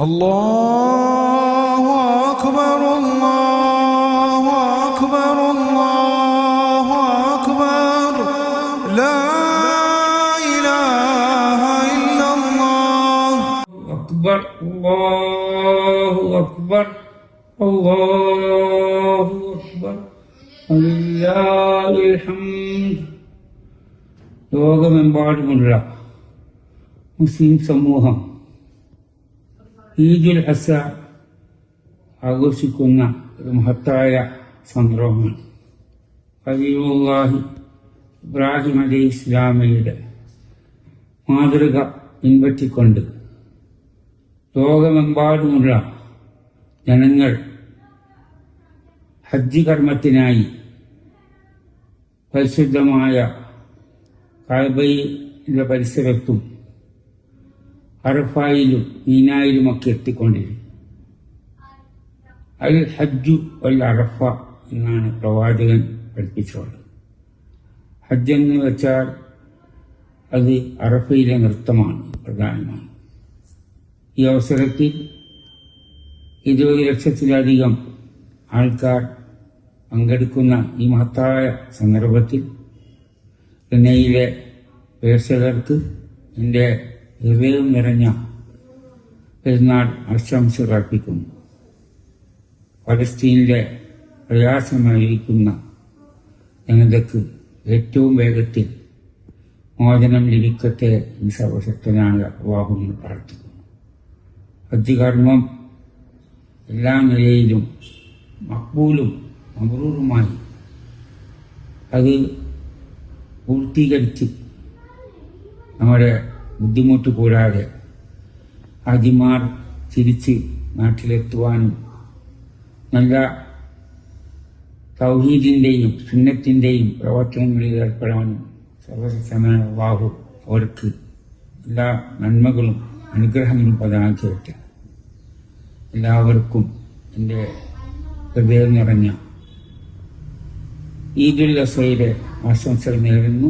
الله أكبر الله أكبر الله أكبر لا إله إلا الله أكبر الله أكبر الله أكبر ولله الحمد ലോകമെമ്പാടുമുള്ള മുസ്ലിം സമൂഹം ഈദുൽ അസ ആഘോഷിക്കുന്ന ഒരു മഹത്തായ സന്ദർഭമാണ് ഹബീബുല്ലാഹി ഇബ്രാഹിം അലി ഇസ്ലാമയുടെ മാതൃക പിൻപറ്റിക്കൊണ്ട് ലോകമെമ്പാടുമുള്ള ജനങ്ങൾ ഹജ്ജ് കർമ്മത്തിനായി പരിശുദ്ധമായ കാബയിലെ പരിസരത്തും അറഫായിലും മീനായിലും ഒക്കെ എത്തിക്കൊണ്ടിരുന്നു അൽ ഹജ്ജു അൽ അറഫ എന്നാണ് പ്രവാചകൻ പഠിപ്പിച്ചുള്ളത് ഹജ്ജ് എന്ന് വെച്ചാൽ അത് അറഫയിലെ നൃത്തമാണ് പ്രധാനമാണ്. ഈ അവസരത്തിൽ ഇരുപത് ലക്ഷത്തിലധികം ആൾക്കാർ പങ്കെടുക്കുന്ന ഈ മഹത്തായ സന്ദർഭത്തിൽ ചെന്നൈയിലെ പ്രേക്ഷകർക്ക് എന്റെ ഹൃദയം നിറഞ്ഞ പെരുന്നാൾ ആശംസകൾ അർപ്പിക്കുന്നു. പലസ്തീനിലെ പ്രയാസമായിരിക്കുന്ന ജനതയ്ക്ക് ഏറ്റവും വേഗത്തിൽ മോചനം ലഭിക്കട്ടെ എന്ന് സർവശക്തനായ അള്ളാഹുവിന് പ്രാർത്ഥിക്കുന്നു. അധികർമ്മം കർമ്മം എല്ലാ നിലയിലും മക്ബൂലും അമ്രൂറുമായി അത് പൂർത്തീകരിച്ച് നമ്മുടെ ബുദ്ധിമുട്ട് കൂടാതെ ഹാജിമാർ തിരിച്ച് നാട്ടിലെത്തുവാനും നല്ല തൗഹീദിന്റെയും സുന്നത്തിന്റെയും പ്രവർത്തനങ്ങളിൽ ഏർപ്പെടാനും സർവശക്തനായ ബാഹു അവർക്ക് എല്ലാ നന്മകളും അനുഗ്രഹങ്ങളും പ്രദാനം ചെയ്യട്ടെ. എല്ലാവർക്കും എന്റെ ഹൃദയം നിറഞ്ഞ ഈദുൽ അസയുടെ ആശംസകൾ നേരുന്നു.